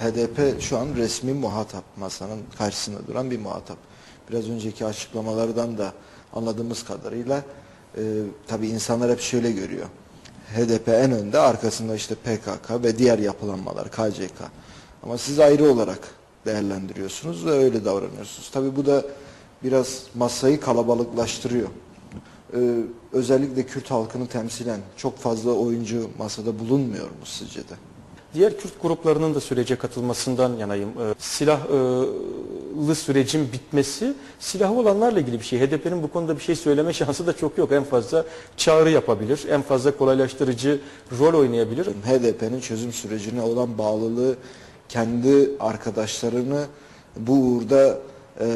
HDP şu an resmi muhatap. Masanın karşısında duran bir muhatap. Biraz önceki açıklamalardan da anladığımız kadarıyla e, tabii insanlar hep şöyle görüyor. HDP en önde, arkasında işte PKK ve diğer yapılanmalar, KCK. Ama siz ayrı olarak değerlendiriyorsunuz ve öyle davranıyorsunuz. Tabii bu da biraz masayı kalabalıklaştırıyor. Ee, özellikle Kürt halkını temsilen çok fazla oyuncu masada bulunmuyor mu sizce de? Diğer Kürt gruplarının da sürece katılmasından yanayım. Ee, silahlı sürecin bitmesi silahı olanlarla ilgili bir şey. HDP'nin bu konuda bir şey söyleme şansı da çok yok. En fazla çağrı yapabilir, en fazla kolaylaştırıcı rol oynayabilir. HDP'nin çözüm sürecine olan bağlılığı kendi arkadaşlarını bu uğurda e,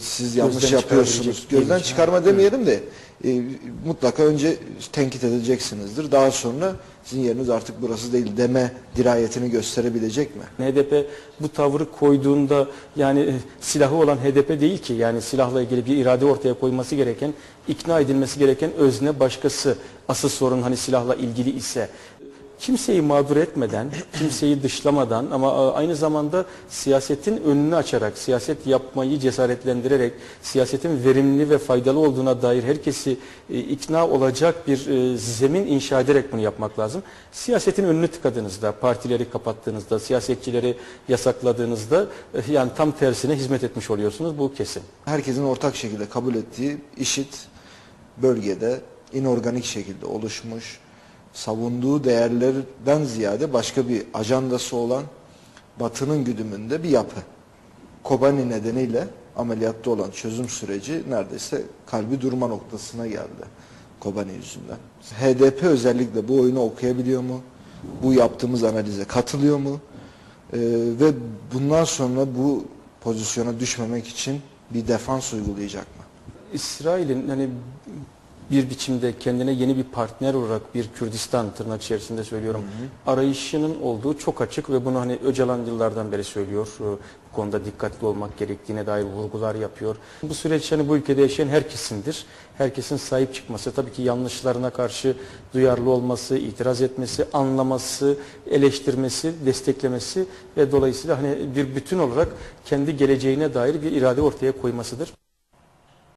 siz yanlış Gözden yapıyorsunuz. çıkarabilecek Gözden çıkarma demeyelim de e, mutlaka önce tenkit edeceksinizdir. Daha sonra sizin yeriniz artık burası değil deme dirayetini gösterebilecek mi? HDP bu tavrı koyduğunda yani e, silahı olan HDP değil ki yani silahla ilgili bir irade ortaya koyması gereken, ikna edilmesi gereken özne başkası. Asıl sorun hani silahla ilgili ise kimseyi mağdur etmeden, kimseyi dışlamadan ama e, aynı zamanda siyasetin önünü açarak, siyaset yapmayı cesaretlendirerek, siyasetin verimli ve faydalı olduğuna dair herkesi e, ikna olacak bir e, zemin inşa ederek bunu yapmak lazım. Siyasetin önünü tıkadığınızda, partileri kapattığınızda, siyasetçileri yasakladığınızda yani tam tersine hizmet etmiş oluyorsunuz bu kesin. herkesin ortak şekilde kabul ettiği işit bölgede inorganik şekilde oluşmuş, savunduğu değerlerden ziyade başka bir ajandası olan Batı'nın güdümünde bir yapı. Kobani nedeniyle ameliyatta olan çözüm süreci neredeyse kalbi durma noktasına geldi Kobani yüzünden. HDP özellikle bu oyunu okuyabiliyor mu? Bu yaptığımız analize katılıyor mu? Ee, ve bundan sonra bu pozisyona düşmemek için bir defans uygulayacak mı? İsrail'in hani bir biçimde kendine yeni bir partner olarak bir Kürdistan tırnak içerisinde söylüyorum arayışının olduğu çok açık ve bunu hani Öcalan yıllardan beri söylüyor. Ee, Bu konuda dikkatli olmak gerektiğine dair vurgular yapıyor. Bu süreç hani bu ülkede yaşayan herkesindir. Herkesin sahip çıkması, tabii ki yanlışlarına karşı duyarlı olması, itiraz etmesi, anlaması, eleştirmesi, desteklemesi ve dolayısıyla hani bir bütün olarak kendi geleceğine dair bir irade ortaya koymasıdır.